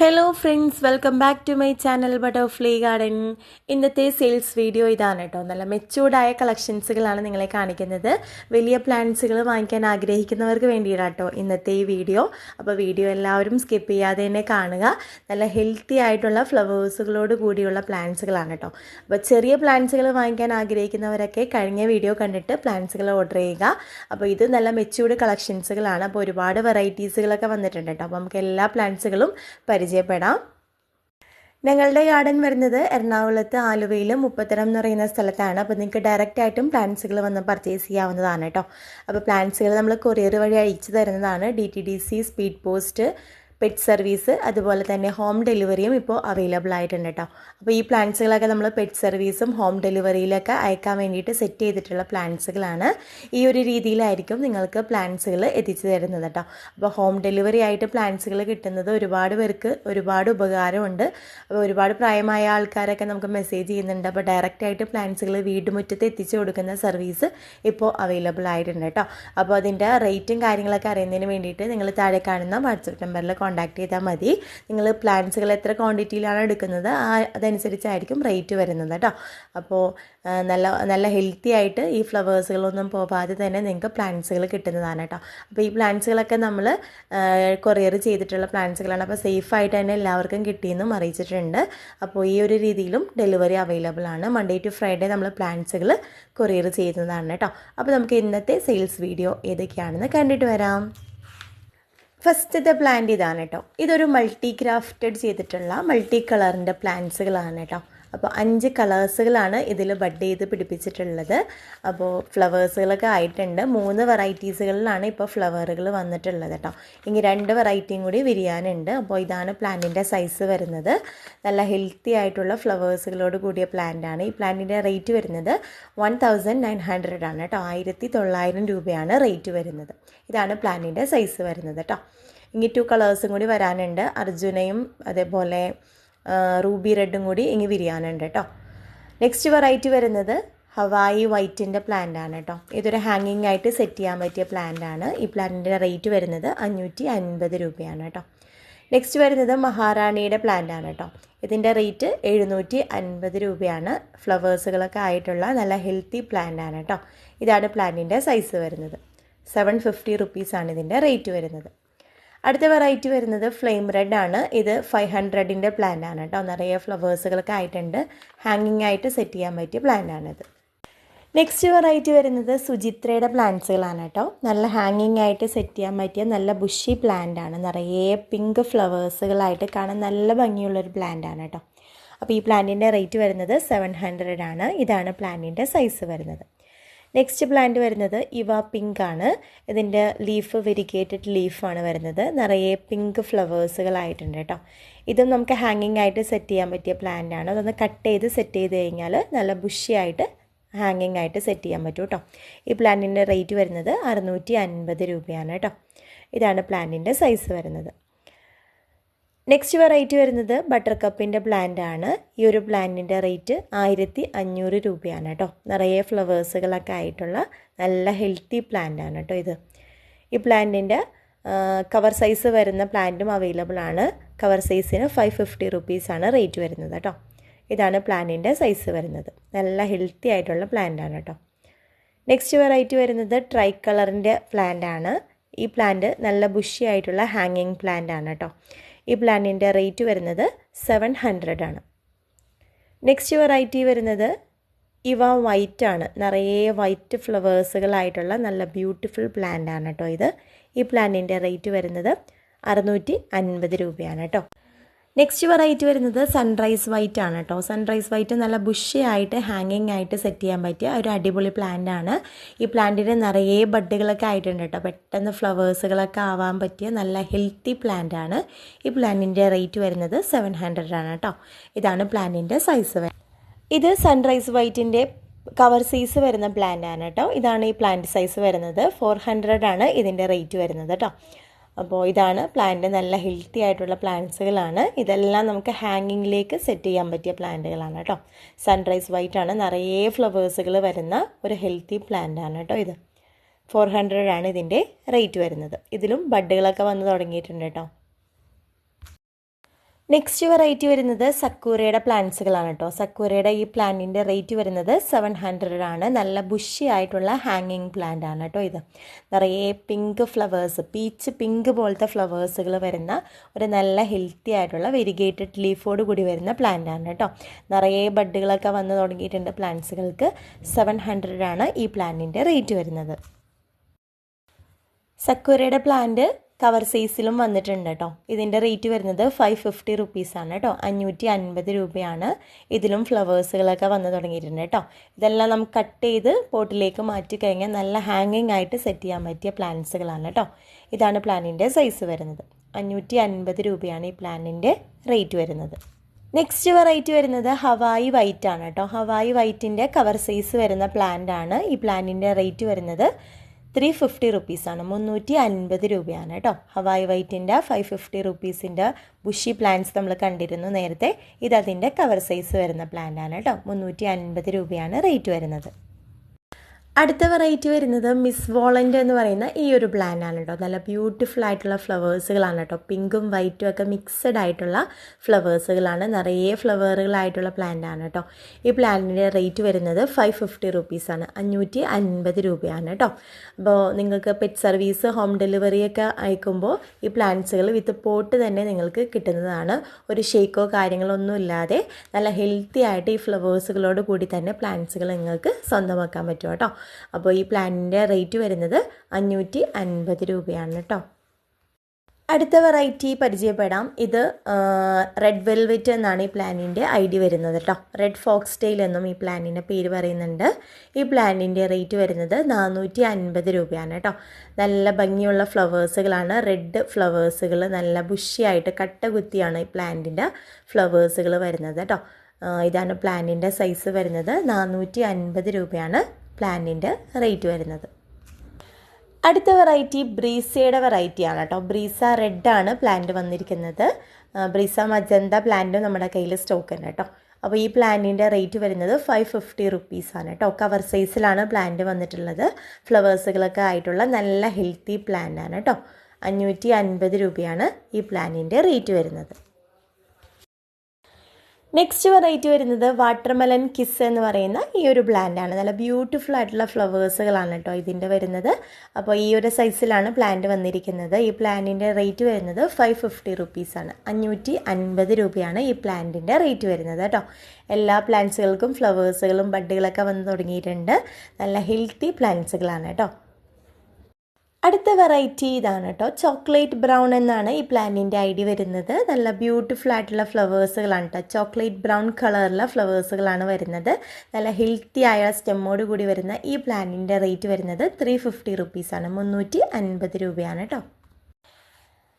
Hello friends welcome back to my channel butterfly garden ഇന്നത്തെ sales video ഇതാണ് കേട്ടോ നല്ല മെച്ചൂർഡായ കളക്ഷൻസുകളാണ് നിങ്ങളെ കാണിക്കുന്നത്. വലിയ പ്ലാന്റ്സുകൾ വാങ്ങിക്കാൻ ആഗ്രഹിക്കുന്നവർക്ക് വേണ്ടിയിട്ടാണ് കേട്ടോ ഇന്നത്തെ ഈ വീഡിയോ അപ്പോൾ വീഡിയോ എല്ലാവരും സ്കിപ്പ് ചെയ്യാതെ തന്നെ കാണുക. നല്ല ഹെൽത്തി ആയിട്ടുള്ള ഫ്ലവേഴ്സുകളോട് കൂടിയുള്ള പ്ലാന്റ്സുകളാണ് കേട്ടോ അപ്പോൾ ചെറിയ പ്ലാന്റ്സുകൾ വാങ്ങിക്കാൻ ആഗ്രഹിക്കുന്നവരൊക്കെ കഴിഞ്ഞ വീഡിയോ കണ്ടിട്ട് പ്ലാന്റ്സുകൾ ഓർഡർ ചെയ്യുക. അപ്പോൾ ഇത് നല്ല മെച്ചൂർഡ് കളക്ഷൻസുകളാണ് അപ്പോൾ ഒരുപാട് വെറൈറ്റീസുകളൊക്കെ വന്നിട്ടുണ്ട് കേട്ടോ അപ്പോൾ നമുക്ക് എല്ലാ പ്ലാന്റ്സുകളും പരിചയപ്പെടാം. ഞങ്ങളുടെ ഗാർഡൻ വരുന്നത് എറണാകുളത്ത് ആലുവയിൽ മുപ്പത്തരം എന്ന് പറയുന്ന സ്ഥലത്താണ്. അപ്പോൾ നിങ്ങൾക്ക് ഡയറക്റ്റ് ആയിട്ടും പ്ലാന്റ്സുകൾ വന്ന് പർച്ചേസ് ചെയ്യാവുന്നതാണ് കേട്ടോ. അപ്പോൾ പ്ലാന്റ്സുകൾ നമ്മൾ കൊറിയർ വഴി അയച്ചു തരുന്നതാണ്. D T D C speed post pet service അതുപോലെ തന്നെ ഹോം ഡെലിവറിയും ഇപ്പോൾ അവൈലബിൾ ആയിട്ടുണ്ട് കേട്ടോ അപ്പോൾ ഈ പ്ലാന്റ്സുകളൊക്കെ നമ്മൾ പെറ്റ് സർവീസും ഹോം ഡെലിവറിയിലൊക്കെ അയക്കാൻ വേണ്ടിയിട്ട് സെറ്റ് ചെയ്തിട്ടുള്ള പ്ലാന്റ്സുകളാണ് ഈ ഒരു രീതിയിലായിരിക്കും നിങ്ങൾക്ക് പ്ലാന്റ്സുകൾ എത്തിച്ചു തരുന്നത് കേട്ടോ അപ്പോൾ ഹോം ഡെലിവറി ആയിട്ട് പ്ലാന്റ്സുകൾ കിട്ടുന്നത് ഒരുപാട് പേർക്ക് ഒരുപാട് ഉപകാരമുണ്ട്. അപ്പോൾ ഒരുപാട് പ്രായമായ ആൾക്കാരൊക്കെ നമുക്ക് മെസ്സേജ് ചെയ്യുന്നുണ്ട്. അപ്പോൾ ഡയറക്റ്റ് ആയിട്ട് പ്ലാന്റ്സുകൾ വീട്ടുമുറ്റത്ത് എത്തിച്ചു കൊടുക്കുന്ന സർവീസ് ഇപ്പോൾ അവൈലബിൾ ആയിട്ടുണ്ട് കേട്ടോ അപ്പോൾ അതിന്റെ റേറ്റും കാര്യങ്ങളൊക്കെ അറിയുന്നതിന് വേണ്ടിയിട്ട് നിങ്ങൾ താഴെ കാണുന്ന വാട്സപ്പ് നമ്പറിൽ കോൺടാക്ട് ചെയ്താൽ മതി. നിങ്ങൾ പ്ലാന്റ്സുകൾ എത്ര ക്വാണ്ടിറ്റിയിലാണ് എടുക്കുന്നത് ആ അതനുസരിച്ചായിരിക്കും റേറ്റ് വരുന്നത് കേട്ടോ അപ്പോൾ നല്ല നല്ല ഹെൽത്തി ആയിട്ട് ഈ ഫ്ലവേഴ്സുകളൊന്നും പോകാതെ തന്നെ നിങ്ങൾക്ക് പ്ലാന്റ്സുകൾ കിട്ടുന്നതാണ് കേട്ടോ അപ്പോൾ ഈ പ്ലാന്റ്സുകളൊക്കെ നമ്മൾ കൊറിയർ ചെയ്തിട്ടുള്ള പ്ലാന്റ്സുകളാണ് അപ്പോൾ സേഫ് ആയിട്ട് തന്നെ എല്ലാവർക്കും കിട്ടിയെന്നും അറിയിച്ചിട്ടുണ്ട്. അപ്പോൾ ഈ ഒരു രീതിയിലും ഡെലിവറി അവൈലബിൾ ആണ്. മൺഡേ ടു ഫ്രൈഡേ നമ്മൾ പ്ലാന്റ്സുകൾ കൊറിയർ ചെയ്യുന്നതാണ് കേട്ടോ അപ്പോൾ നമുക്ക് ഇന്നത്തെ സെയിൽസ് വീഡിയോ ഏതൊക്കെയാണെന്ന് കണ്ടിട്ട് വരാം. ഫസ്റ്റത്തെ പ്ലാന്റ് ഇതാണ് കേട്ടോ. ഇതൊരു മൾട്ടി ക്രാഫ്റ്റഡ് ചെയ്തിട്ടുള്ള മൾട്ടി കളറിന്റെ പ്ലാന്റ്സുകളാണ് കേട്ടോ. അപ്പോൾ അഞ്ച് കളേഴ്സുകളാണ് ഇതിൽ ബഡ് ചെയ്ത് പിടിപ്പിച്ചിട്ടുള്ളത്. അപ്പോൾ ഫ്ലവേഴ്സുകളൊക്കെ ആയിട്ടുണ്ട്. മൂന്ന് വെറൈറ്റീസുകളിലാണ് ഇപ്പോൾ ഫ്ലവറുകൾ വന്നിട്ടുള്ളത് കേട്ടോ ഇനി രണ്ട് വെറൈറ്റിയും കൂടി വിരിയാനുണ്ട്. അപ്പോൾ ഇതാണ് പ്ലാന്റിന്റെ സൈസ് വരുന്നത്. നല്ല ഹെൽത്തി ആയിട്ടുള്ള ഫ്ലവേഴ്സുകളോട് കൂടിയ പ്ലാന്റാണ്. ഈ പ്ലാന്റിന്റെ റേറ്റ് വരുന്നത് വൺ തൗസൻഡ് നയൻ ഹൺഡ്രഡ് ആണ് കേട്ടോ ആയിരത്തി തൊള്ളായിരം രൂപയാണ് റേറ്റ് വരുന്നത്. ഇതാണ് പ്ലാന്റിന്റെ സൈസ് വരുന്നത് കേട്ടോ ഇനി ടു കളേഴ്സും കൂടി വരാനുണ്ട്. അർജുനയും അതേപോലെ റൂബി റെഡും കൂടി ഇങ്ങി വിരിയാനുണ്ട് കേട്ടോ. നെക്സ്റ്റ് വെറൈറ്റി വരുന്നത് ഹവായി വൈറ്റിന്റെ പ്ലാന്റ് ആണ് കേട്ടോ. ഇതൊരു ഹാങ്ങിങ് ആയിട്ട് സെറ്റ് ചെയ്യാൻ പറ്റിയ പ്ലാന്റ് ആണ്. ഈ പ്ലാന്റിന്റെ റേറ്റ് വരുന്നത് അഞ്ഞൂറ്റി അൻപത് രൂപയാണ് കേട്ടോ. നെക്സ്റ്റ് വരുന്നത് മഹാറാണിയുടെ പ്ലാന്റ് ആണ് കേട്ടോ. ഇതിന്റെ റേറ്റ് എഴുന്നൂറ്റി അൻപത് രൂപയാണ്. ഫ്ലവേഴ്സുകളൊക്കെ ആയിട്ടുള്ള നല്ല ഹെൽത്തി പ്ലാന്റ് ആണ് കേട്ടോ. ഇതാണ് പ്ലാന്റിന്റെ സൈസ് വരുന്നത്. സെവൻ ഫിഫ്റ്റി റുപ്പീസാണ് ഇതിന്റെ റേറ്റ് വരുന്നത്. അടുത്ത വെറൈറ്റി വരുന്നത് ഫ്ലെയിം റെഡ് ആണ്. ഇത് ഫൈവ് ഹൺഡ്രഡിന്റെ പ്ലാൻ ആണ് കേട്ടോ നിറയെ ഫ്ലവേഴ്സുകളൊക്കെ ആയിട്ടുണ്ട്. ഹാങ്ങിങ് ആയിട്ട് സെറ്റ് ചെയ്യാൻ പറ്റിയ പ്ലാന്റ് ആണിത്. നെക്സ്റ്റ് വെറൈറ്റി വരുന്നത് സുചിത്രയുടെ പ്ലാന്റ്സുകളാണ് കേട്ടോ നല്ല ഹാങ്ങിങ് ആയിട്ട് സെറ്റ് ചെയ്യാൻ പറ്റിയ നല്ല ബുഷി പ്ലാന്റ് ആണ്. നിറയെ പിങ്ക് ഫ്ലവേഴ്സുകളായിട്ട് കാണാൻ നല്ല ഭംഗിയുള്ളൊരു പ്ലാന്റ് ആണ് കേട്ടോ അപ്പോൾ ഈ പ്ലാന്റിന്റെ റേറ്റ് വരുന്നത് സെവൻ ഹൺഡ്രഡ് ആണ്. ഇതാണ് പ്ലാന്റിന്റെ സൈസ് വരുന്നത്. നെക്സ്റ്റ് പ്ലാന്റ് വരുന്നത് ഇവ പിങ്ക് ആണ്. ഇതിന്റെ ലീഫ് വെരിക്കേറ്റഡ് ലീഫാണ് വരുന്നത്. നിറയെ പിങ്ക് ഫ്ലവേഴ്സുകളായിട്ടുണ്ട് കേട്ടോ. ഇതും നമുക്ക് ഹാങ്ങിങ് ആയിട്ട് സെറ്റ് ചെയ്യാൻ പറ്റിയ പ്ലാന്റ് ആണ്. അതൊന്ന് കട്ട് ചെയ്ത് സെറ്റ് ചെയ്ത് കഴിഞ്ഞാൽ നല്ല ബുഷിയായിട്ട് ഹാങ്ങിങ് ആയിട്ട് സെറ്റ് ചെയ്യാൻ പറ്റും കേട്ടോ. ഈ പ്ലാന്റിന്റെ റേറ്റ് വരുന്നത് അറുന്നൂറ്റി അൻപത് രൂപയാണ് കേട്ടോ. ഇതാണ് പ്ലാന്റിന്റെ സൈസ് വരുന്നത്. നെക്സ്റ്റ് വെറൈറ്റി വരുന്നത് ബട്ടർ കപ്പിന്റെ പ്ലാന്റ് ആണ്. ഈ ഒരു പ്ലാന്റിന്റെ റേറ്റ് ആയിരത്തി അഞ്ഞൂറ് രൂപയാണ് കേട്ടോ നിറയെ ഫ്ലവേഴ്സുകളൊക്കെ ആയിട്ടുള്ള നല്ല ഹെൽത്തി പ്ലാന്റ് ആണ് കേട്ടോ ഇത്. ഈ പ്ലാന്റിന്റെ കവർ സൈസ് വരുന്ന പ്ലാന്റും അവൈലബിൾ ആണ്. കവർ സൈസിന് ഫൈവ് ഫിഫ്റ്റി റുപ്പീസാണ് റേറ്റ് വരുന്നത് കേട്ടോ ഇതാണ് പ്ലാന്റിന്റെ സൈസ് വരുന്നത്. നല്ല ഹെൽത്തി ആയിട്ടുള്ള പ്ലാന്റ് ആണ് കേട്ടോ നെക്സ്റ്റ് വെറൈറ്റി വരുന്നത് ട്രൈ കളറിന്റെ പ്ലാന്റ് ആണ്. ഈ പ്ലാന്റ് നല്ല ബുഷി ആയിട്ടുള്ള ഹാങ്ങിങ് പ്ലാന്റ് ആണ് കേട്ടോ ഈ പ്ലാന്റിന്റെ റേറ്റ് വരുന്നത് സെവൻ ഹൺഡ്രഡ് ആണ്. നെക്സ്റ്റ് വെറൈറ്റി വരുന്നത് ഇവ വൈറ്റ് ആണ്. നിറയെ വൈറ്റ് ഫ്ലവേഴ്സുകളായിട്ടുള്ള നല്ല ബ്യൂട്ടിഫുൾ പ്ലാന്റ് ആണ് കേട്ടോ ഇത്. ഈ പ്ലാന്റിന്റെ റേറ്റ് വരുന്നത് അറുന്നൂറ്റി അൻപത് രൂപയാണ് കേട്ടോ നെക്സ്റ്റ് വെറൈറ്റി വരുന്നത് സൺറൈസ് വൈറ്റ് ആണ് കേട്ടോ സൺറൈസ് വൈറ്റ് നല്ല ബുഷി ആയിട്ട് ഹാങ്ങിങ് ആയിട്ട് സെറ്റ് ചെയ്യാൻ പറ്റിയ ഒരു അടിപൊളി പ്ലാന്റ് ആണ്. ഈ പ്ലാന്റിന് നിറയെ ബഡ്ഡുകളൊക്കെ ആയിട്ടുണ്ട് കേട്ടോ പെട്ടെന്ന് ഫ്ലവേഴ്സുകളൊക്കെ ആവാൻ പറ്റിയ നല്ല ഹെൽത്തി പ്ലാന്റ് ആണ്. ഈ പ്ലാന്റിന്റെ റേറ്റ് വരുന്നത് സെവൻ ഹൺഡ്രഡ് ആണ് കേട്ടോ ഇതാണ് പ്ലാന്റിന്റെ സൈസ് ഇത് സൺറൈസ് വൈറ്റിന്റെ കവർ സൈസ് വരുന്ന പ്ലാന്റ് ആണ് കേട്ടോ ഇതാണ് ഈ പ്ലാന്റ് സൈസ് വരുന്നത്. ഫോർ ഹൺഡ്രഡ് ആണ് ഇതിന്റെ റേറ്റ് വരുന്നത് കേട്ടോ അപ്പോൾ ഇതാണ് പ്ലാന്റ് നല്ല ഹെൽത്തി ആയിട്ടുള്ള പ്ലാന്റ്സുകളാണ്. ഇതെല്ലാം നമുക്ക് ഹാങ്ങിങ്ങിലേക്ക് സെറ്റ് ചെയ്യാൻ പറ്റിയ പ്ലാന്റുകളാണ് കേട്ടോ. സൺറൈസ് വൈറ്റ് ആണ് നിറയെ ഫ്ലവേഴ്സുകൾ വരുന്ന ഒരു ഹെൽത്തി പ്ലാന്റ് ആണ് കേട്ടോ ഇത്. ഫോർ ഹൺഡ്രഡ് ആണ് ഇതിന്റെ റേറ്റ് വരുന്നത്. ഇതിലും ബഡ്ഡുകളൊക്കെ വന്ന് തുടങ്ങിയിട്ടുണ്ട് കേട്ടോ. നെക്സ്റ്റ് വെറൈറ്റി വരുന്നത് സക്കൂരയുടെ പ്ലാന്റ്സുകളാണ് കേട്ടോ സക്കൂരയുടെ ഈ പ്ലാന്റിന്റെ റേറ്റ് വരുന്നത് സെവൻ ഹൺഡ്രഡ് ആണ്. നല്ല ബുഷി ആയിട്ടുള്ള ഹാങ്ങിങ് പ്ലാന്റ് ആണ് കേട്ടോ ഇത്. നിറയെ പിങ്ക് ഫ്ലവേഴ്സ് പീച്ച് പിങ്ക് പോലത്തെ ഫ്ലവേഴ്സുകൾ വരുന്ന ഒരു നല്ല ഹെൽത്തി ആയിട്ടുള്ള വെരിഗേറ്റഡ് ലീഫോട് കൂടി വരുന്ന പ്ലാന്റ് ആണ് കേട്ടോ നിറയെ ബഡുകളൊക്കെ വന്ന് തുടങ്ങിയിട്ടുണ്ട് പ്ലാന്റ്സുകൾക്ക് സെവൻ ഹൺഡ്രഡ് ആണ് ഈ പ്ലാന്റിന്റെ റേറ്റ് വരുന്നത്. സക്കൂരയുടെ പ്ലാന്റ് കവർ സൈസിലും വന്നിട്ടുണ്ട് കേട്ടോ ഇതിന്റെ റേറ്റ് വരുന്നത് ഫൈവ് ഫിഫ്റ്റി റുപ്പീസാണ് കേട്ടോ അഞ്ഞൂറ്റി അൻപത് രൂപയാണ് ഇതിലും ഫ്ലവേഴ്സുകളൊക്കെ വന്ന് തുടങ്ങിയിട്ടുണ്ട് കേട്ടോ ഇതെല്ലാം നമുക്ക് കട്ട് ചെയ്ത് പോട്ടിലേക്ക് മാറ്റി കഴിഞ്ഞാൽ നല്ല ഹാങ്ങിങ് ആയിട്ട് സെറ്റ് ചെയ്യാൻ പറ്റിയ പ്ലാന്റ്സുകളാണ് കേട്ടോ ഇതാണ് പ്ലാനിന്റെ സൈസ് വരുന്നത്. അഞ്ഞൂറ്റി അൻപത് രൂപയാണ് ഈ പ്ലാനിന്റെ റേറ്റ് വരുന്നത്. നെക്സ്റ്റ് വെറൈറ്റി വരുന്നത് ഹവായി വൈറ്റ് ആണ് കേട്ടോ ഹവായി വൈറ്റിന്റെ കവർ സൈസ് വരുന്ന പ്ലാന്റ് ആണ് ഈ പ്ലാന്റിന്റെ റേറ്റ് വരുന്നത് ത്രീ ഫിഫ്റ്റി റുപ്പീസാണ് മുന്നൂറ്റി അൻപത് രൂപയാണ് കേട്ടോ. ഹവായ് വൈറ്റിന്റെ ഫൈവ് ഫിഫ്റ്റി റുപ്പീസിന്റെ ബുഷി പ്ലാന്റ്സ് നമ്മൾ കണ്ടിരുന്നു നേരത്തെ. ഇത് അതിന്റെ കവർ സൈസ് വരുന്ന പ്ലാന്റ് ആണ് കേട്ടോ. മുന്നൂറ്റി അൻപത് രൂപയാണ് റേറ്റ് വരുന്നത്. അടുത്ത വെറൈറ്റി വരുന്നത് മിസ് വോളന്റ് എന്ന് പറയുന്ന ഈ ഒരു പ്ലാന്റ് ആണ് കേട്ടോ നല്ല ബ്യൂട്ടിഫുൾ ആയിട്ടുള്ള ഫ്ലവേഴ്സുകളാണ് കേട്ടോ പിങ്കും വൈറ്റും ഒക്കെ മിക്സഡ് ആയിട്ടുള്ള ഫ്ലവേഴ്സുകളാണ് നിറയെ ഫ്ലവറുകളായിട്ടുള്ള പ്ലാന്റ് ആണ് കേട്ടോ ഈ പ്ലാന്റിന്റെ റേറ്റ് വരുന്നത് ഫൈവ് ഫിഫ്റ്റി റുപ്പീസാണ് അഞ്ഞൂറ്റി അൻപത് രൂപയാണ് കേട്ടോ അപ്പോൾ നിങ്ങൾക്ക് പെറ്റ് സർവീസ് ഹോം ഡെലിവറി ഒക്കെ അയക്കുമ്പോൾ ഈ പ്ലാന്റ്സുകൾ വിത്ത് പോട്ട് തന്നെ നിങ്ങൾക്ക് കിട്ടുന്നതാണ്. ഒരു ഷേക്കോ കാര്യങ്ങളോ ഒന്നും ഇല്ലാതെ നല്ല ഹെൽത്തി ആയിട്ട് ഈ ഫ്ലവേഴ്സുകളോട് കൂടി തന്നെ പ്ലാന്റ്സുകൾ നിങ്ങൾക്ക് സ്വന്തമാക്കാൻ പറ്റും കേട്ടോ അപ്പോൾ ഈ പ്ലാനിന്റെ റേറ്റ് വരുന്നത് അഞ്ഞൂറ്റി അൻപത് രൂപയാണ് കേട്ടോ. അടുത്ത വെറൈറ്റി പരിചയപ്പെടാം. ഇത് റെഡ് വെൽവെറ്റ് എന്നാണ് ഈ പ്ലാനിന്റെ ഐ ഡി വരുന്നത് കേട്ടോ. റെഡ് ഫോക്സ് ടെയിൽ എന്നും ഈ പ്ലാനിന്റെ പേര് പറയുന്നുണ്ട്. ഈ പ്ലാനിന്റെ റേറ്റ് വരുന്നത് നാനൂറ്റി അൻപത് രൂപയാണ് കേട്ടോ. നല്ല ഭംഗിയുള്ള ഫ്ലവേഴ്സുകളാണ്. റെഡ് ഫ്ലവേഴ്സുകൾ നല്ല ബുഷിയായിട്ട് കട്ട കുത്തിയാണ് ഈ പ്ലാന്റിന്റെ ഫ്ലവേഴ്സുകൾ വരുന്നത് കേട്ടോ. ഇതാണ് പ്ലാനിന്റെ സൈസ് വരുന്നത് നാനൂറ്റി അൻപത് രൂപയാണ്. പ്ലാനിന്റെ റേറ്റ് വരുന്നത്. അടുത്ത വെറൈറ്റി ബ്രീസയുടെ വെറൈറ്റി ആണ് കേട്ടോ. ബ്രീസ റെഡാണ് പ്ലാന്റ് വന്നിരിക്കുന്നത്. ബ്രീസ മജന്ത പ്ലാന്റും നമ്മുടെ കയ്യിൽ സ്റ്റോക്ക് ഉണ്ട് കേട്ടോ. അപ്പോൾ ഈ പ്ലാന്റിന്റെ റേറ്റ് വരുന്നത് ഫൈവ് ഫിഫ്റ്റി റുപ്പീസാണ് കേട്ടോ. കവർ സൈസിലാണ് പ്ലാന്റ് വന്നിട്ടുള്ളത്. ഫ്ലവേഴ്സുകളൊക്കെ ആയിട്ടുള്ള നല്ല ഹെൽത്തി പ്ലാന്റ് ആണ് കേട്ടോ. അഞ്ഞൂറ്റി അൻപത് രൂപയാണ് ഈ പ്ലാനിന്റെ റേറ്റ് വരുന്നത്. നെക്സ്റ്റ് വെറൈറ്റി വരുന്നത് വാട്ടർമെലൻ കിസ് എന്ന് പറയുന്ന ഈ ഒരു പ്ലാന്റ് ആണ്. നല്ല ബ്യൂട്ടിഫുൾ ആയിട്ടുള്ള ഫ്ലവേഴ്സുകളാണ് കേട്ടോ ഇതിന്റെ വരുന്നത്. അപ്പോൾ ഈ ഒരു സൈസിലാണ് പ്ലാന്റ് വന്നിരിക്കുന്നത്. ഈ പ്ലാന്റിന്റെ റേറ്റ് വരുന്നത് ഫൈവ് ഫിഫ്റ്റി റുപ്പീസാണ് അഞ്ഞൂറ്റി അൻപത് രൂപയാണ് ഈ പ്ലാന്റിന്റെ റേറ്റ് വരുന്നത് കേട്ടോ എല്ലാ പ്ലാന്റ്സുകൾക്കും ഫ്ലവേഴ്സുകളും ബഡ്ഡുകളൊക്കെ വന്ന് തുടങ്ങിയിട്ടുണ്ട്. നല്ല ഹെൽത്തി പ്ലാന്റ്സുകളാണ് കേട്ടോ അടുത്ത വെറൈറ്റി ഇതാണ് കേട്ടോ ചോക്ലേറ്റ് ബ്രൗൺ എന്നാണ് ഈ പ്ലാന്റിന്റെ ഐ ഡി വരുന്നത്. നല്ല ബ്യൂട്ടിഫുൾ ആയിട്ടുള്ള ഫ്ലവേഴ്സുകളാണ് കേട്ടോ ചോക്ലേറ്റ് ബ്രൗൺ കളറിലുള്ള ഫ്ലവേഴ്സുകളാണ് വരുന്നത്. നല്ല ഹെൽത്തി ആയ സ്റ്റെമ്മോട് കൂടി വരുന്ന ഈ പ്ലാന്റിന്റെ റേറ്റ് വരുന്നത് ത്രീ ഫിഫ്റ്റി റുപ്പീസാണ് മുന്നൂറ്റി അൻപത് രൂപയാണ് കേട്ടോ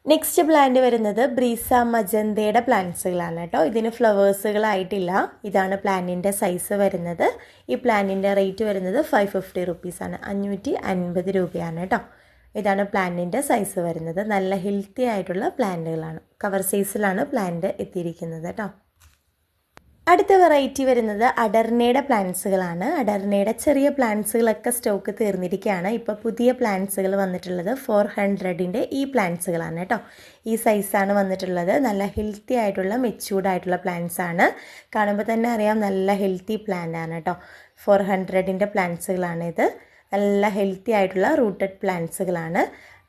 നെക്സ്റ്റ് പ്ലാന്റ് വരുന്നത് ബ്രീസ മജന്തയുടെ പ്ലാന്റ്സുകളാണ് കേട്ടോ ഇതിന് ഫ്ലവേഴ്സുകളായിട്ടില്ല ഇതാണ് പ്ലാന്റിന്റെ സൈസ് വരുന്നത്. ഈ പ്ലാന്റിന്റെ റേറ്റ് വരുന്നത് ഫൈവ് ഫിഫ്റ്റി റുപ്പീസാണ് അഞ്ഞൂറ്റി അൻപത് രൂപയാണ് കേട്ടോ ഇതാണ് പ്ലാന്റിന്റെ സൈസ് വരുന്നത്. നല്ല ഹെൽത്തി ആയിട്ടുള്ള പ്ലാന്റുകളാണ്. കവർ സൈസിലാണ് പ്ലാന്റ് എത്തിയിരിക്കുന്നത് കേട്ടോ. അടുത്ത വെറൈറ്റി വരുന്നത് അഡർനയുടെ പ്ലാന്റ്സുകളാണ് അഡർനയുടെ ചെറിയ പ്ലാന്റ്സുകളൊക്കെ സ്റ്റോക്ക് തീർന്നിരിക്കുകയാണ്. ഇപ്പോൾ പുതിയ പ്ലാന്റ്സുകൾ വന്നിട്ടുള്ളത് ഫോർ ഹൺഡ്രഡിന്റെ ഈ പ്ലാന്റ്സുകളാണ് കേട്ടോ. ഈ സൈസാണ് വന്നിട്ടുള്ളത്. നല്ല ഹെൽത്തി ആയിട്ടുള്ള മെച്യൂർഡ് ആയിട്ടുള്ള പ്ലാന്റ്സ് ആണ് കാണുമ്പോൾ തന്നെ അറിയാം നല്ല ഹെൽത്തി പ്ലാന്റ് ആണ് കേട്ടോ. ഫോർ ഹൺഡ്രഡിന്റെ പ്ലാന്റ്സുകളാണിത് നല്ല ഹെൽത്തി ആയിട്ടുള്ള റൂട്ടഡ് പ്ലാന്റ്സുകളാണ്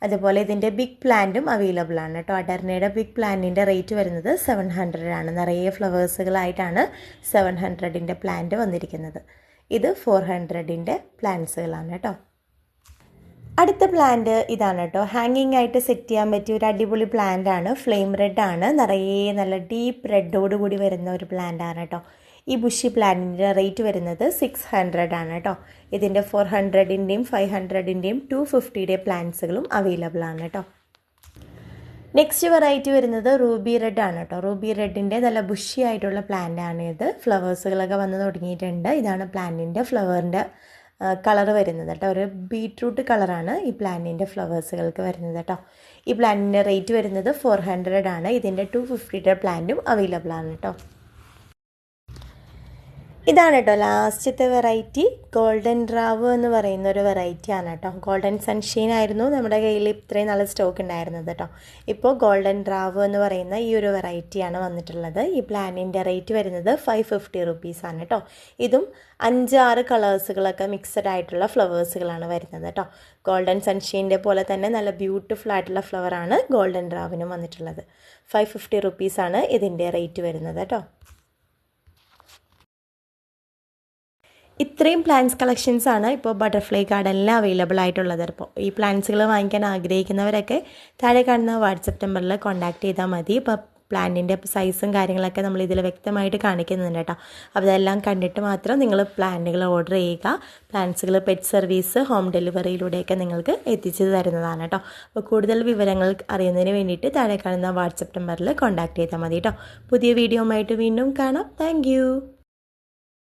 അതുപോലെ ഇതിന്റെ ബിഗ് പ്ലാന്റും അവൈലബിൾ ആണ് കേട്ടോ. അഡർനയുടെ ബിഗ് പ്ലാന്റിന്റെ റേറ്റ് വരുന്നത് സെവൻ ഹൺഡ്രഡ് ആണ്. നിറയെ ഫ്ലവേഴ്സുകളായിട്ടാണ് സെവൻ ഹൺഡ്രഡിന്റെ പ്ലാന്റ് വന്നിരിക്കുന്നത്. ഇത് ഫോർ ഹൺഡ്രഡിന്റെ പ്ലാന്റ്സുകളാണ് കേട്ടോ. അടുത്ത പ്ലാന്റ് ഇതാണ് കേട്ടോ. ഹാങ്ങിങ് ആയിട്ട് സെറ്റ് ചെയ്യാൻ പറ്റിയ ഒരു അടിപൊളി പ്ലാന്റ് ആണ്. ഫ്ലെയിം റെഡ് ആണ്. നിറയെ നല്ല ഡീപ്പ് റെഡോട് കൂടി വരുന്ന ഒരു പ്ലാന്റ് ആണ് കേട്ടോ. ഈ ബുഷി പ്ലാന്റിന്റെ റേറ്റ് വരുന്നത് സിക്സ് ഹൺഡ്രഡ് ആണ് കേട്ടോ ഇതിന്റെ ഫോർ ഹൺഡ്രഡിന്റെയും ഫൈവ് ഹൺഡ്രഡിന്റെയും ടു ഫിഫ്റ്റിയുടെ പ്ലാന്റ്സുകളും അവൈലബിൾ ആണ് കേട്ടോ നെക്സ്റ്റ് വെറൈറ്റി വരുന്നത് റൂബി റെഡ് ആണ് കേട്ടോ റൂബി റെഡിന്റെ നല്ല ബുഷി ആയിട്ടുള്ള പ്ലാന്റ് ആണ് ഇത്. ഫ്ലവേഴ്സുകളൊക്കെ വന്ന് തുടങ്ങിയിട്ടുണ്ട്. ഇതാണ് പ്ലാന്റിന്റെ ഫ്ലവറിന്റെ കളർ വരുന്നത് കേട്ടോ ഒരു ബീട്രൂട്ട് കളറാണ് ഈ പ്ലാന്റിന്റെ ഫ്ലവേഴ്സുകൾക്ക് വരുന്നത് കേട്ടോ ഈ പ്ലാന്റിന്റെ റേറ്റ് വരുന്നത് ഫോർ ഹൺഡ്രഡ് ആണ്. ഇതിന്റെ ടു ഫിഫ്റ്റിയുടെ പ്ലാന്റും അവൈലബിൾ ആണ് കേട്ടോ ഇതാണ് കേട്ടോ ലാസ്റ്റത്തെ വെറൈറ്റി ഗോൾഡൻ റാവ് എന്ന് പറയുന്ന ഒരു വെറൈറ്റി ആണ് കേട്ടോ. ഗോൾഡൻ സൺഷൈൻ ആയിരുന്നു നമ്മുടെ കയ്യിൽ ഇത്രയും നല്ല സ്റ്റോക്ക് ഉണ്ടായിരുന്നത് കേട്ടോ. ഇപ്പോൾ ഗോൾഡൻ റാവ് എന്ന് പറയുന്ന ഈ ഒരു വെറൈറ്റിയാണ് വന്നിട്ടുള്ളത്. ഈ പ്ലാനിന്റെ റേറ്റ് വരുന്നത് ഫൈവ് ഫിഫ്റ്റി റുപ്പീസാണ് കേട്ടോ. ഇതും അഞ്ച് ആറ് കളേഴ്സുകളൊക്കെ മിക്സഡ് ആയിട്ടുള്ള ഫ്ലവേഴ്സുകളാണ് വരുന്നത് കേട്ടോ. ഗോൾഡൻ സൺഷൈന്റെ പോലെ തന്നെ നല്ല ബ്യൂട്ടിഫുൾ ആയിട്ടുള്ള ഫ്ലവറാണ് ഗോൾഡൻ റാവിനും വന്നിട്ടുള്ളത്. ഫൈവ് ഫിഫ്റ്റി റുപ്പീസാണ് ഇതിന്റെ റേറ്റ് വരുന്നത് കേട്ടോ. ഇത്രയും പ്ലാന്റ്സ് കളക്ഷൻസ് ആണ് ഇപ്പോൾ ബട്ടർഫ്ലൈ ഗാർഡനിൽ അവൈലബിൾ ആയിട്ടുള്ളത്. അപ്പോൾ ഈ പ്ലാന്റ്സുകൾ വാങ്ങിക്കാൻ ആഗ്രഹിക്കുന്നവരൊക്കെ താഴെ കാണുന്ന വാട്സപ്പ് നമ്പറിൽ കോൺടാക്ട് ചെയ്താൽ മതി. ഇപ്പോൾ പ്ലാന്റിന്റെ സൈസും കാര്യങ്ങളൊക്കെ നമ്മൾ ഇതിൽ വ്യക്തമായിട്ട് കാണിക്കുന്നുണ്ട് കേട്ടോ. അപ്പോൾ അതെല്ലാം കണ്ടിട്ട് മാത്രം നിങ്ങൾ പ്ലാന്റുകൾ ഓർഡർ ചെയ്യുക. പ്ലാന്റ്സുകൾ പെറ്റ് സർവീസ് ഹോം ഡെലിവറിയിലൂടെയൊക്കെ നിങ്ങൾക്ക് എത്തിച്ചു തരുന്നതാണ് കേട്ടോ. അപ്പോൾ കൂടുതൽ വിവരങ്ങൾ അറിയുന്നതിന് വേണ്ടിയിട്ട് താഴെ കാണുന്ന വാട്സപ്പ് നമ്പറിൽ കോൺടാക്ട് ചെയ്താൽ മതി കേട്ടോ. പുതിയ വീഡിയോ വീണ്ടും കാണാം. താങ്ക്